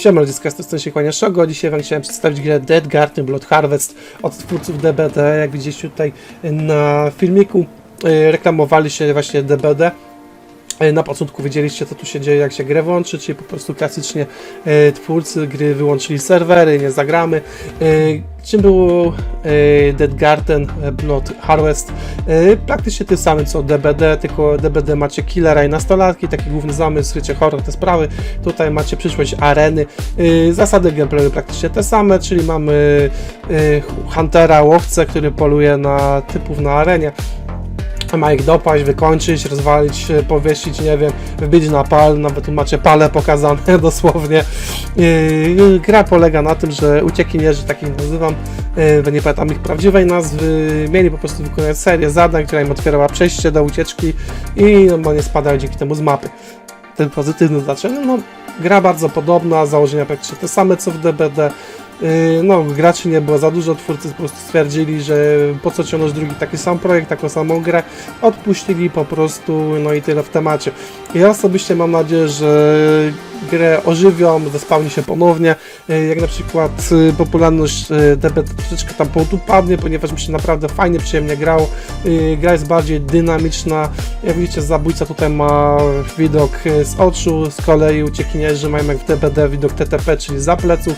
Siema ludziska, z tej się kłania Szogo. Dzisiaj wam chciałem przedstawić grę Dead Garden Blood Harvest od twórców DBD. Jak widzieliście tutaj na filmiku, e, reklamowali się właśnie DBD. E, Na początku wiedzieliście, co tu się dzieje, jak się grę włączy, czyli po prostu klasycznie e, twórcy gry wyłączyli serwery, nie zagramy. E, czym był e, Dead Garden Blood Harvest? Praktycznie tym samym co DBD, tylko DBD macie killera i nastolatki, taki główny zamysł, wiecie, horror, te sprawy. Tutaj macie przyszłość areny. Zasady gameplayu praktycznie te same, czyli mamy Huntera, łowcę, który poluje na typów na arenie ma ich dopaść, wykończyć, rozwalić, e, powiesić, nie wiem, wbić na pal, nawet tu macie pale pokazane dosłownie. Gra polega na tym, że uciekinierzy, tak ich nazywam, yy, nie pamiętam ich prawdziwej nazwy, mieli po prostu wykonać serię zadań, która im otwierała przejście do ucieczki i normalnie spadają dzięki temu z mapy. Ten pozytywny znaczenie, no gra bardzo podobna, założenia praktycznie te same co w DBD, no, graczy nie było za dużo, twórcy po prostu stwierdzili, że po co ciągnąć drugi taki sam projekt, taką samą grę, odpuścili po prostu, no i tyle w temacie. Ja osobiście mam nadzieję, że grę ożywią, zespałni się ponownie, yy, jak na przykład yy, popularność yy, DB troszeczkę tam podupadnie, ponieważ mi się naprawdę fajnie, przyjemnie grało, Yy, gra jest bardziej dynamiczna, jak widzicie zabójca tutaj ma widok z oczu, z kolei uciekinierzy mają jak w DBD widok TTP, czyli za pleców,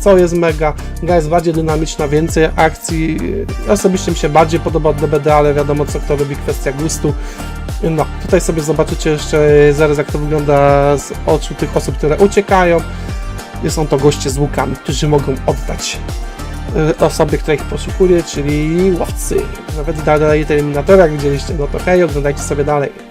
co jest mega. Gra jest bardziej dynamiczna, więcej akcji. Osobiście mi się bardziej podoba od DBD, ale wiadomo co kto lubi, kwestia gustu. No, tutaj sobie zobaczycie jeszcze yy, zaraz jak to wygląda z oczu tych osób, które uciekają. Są to goście z łukami, którzy mogą oddać yy, osobie, która ich poszukuje, czyli łowcy. Nawet dalej Terminatora, widzieliście, no to hej, oglądajcie sobie dalej.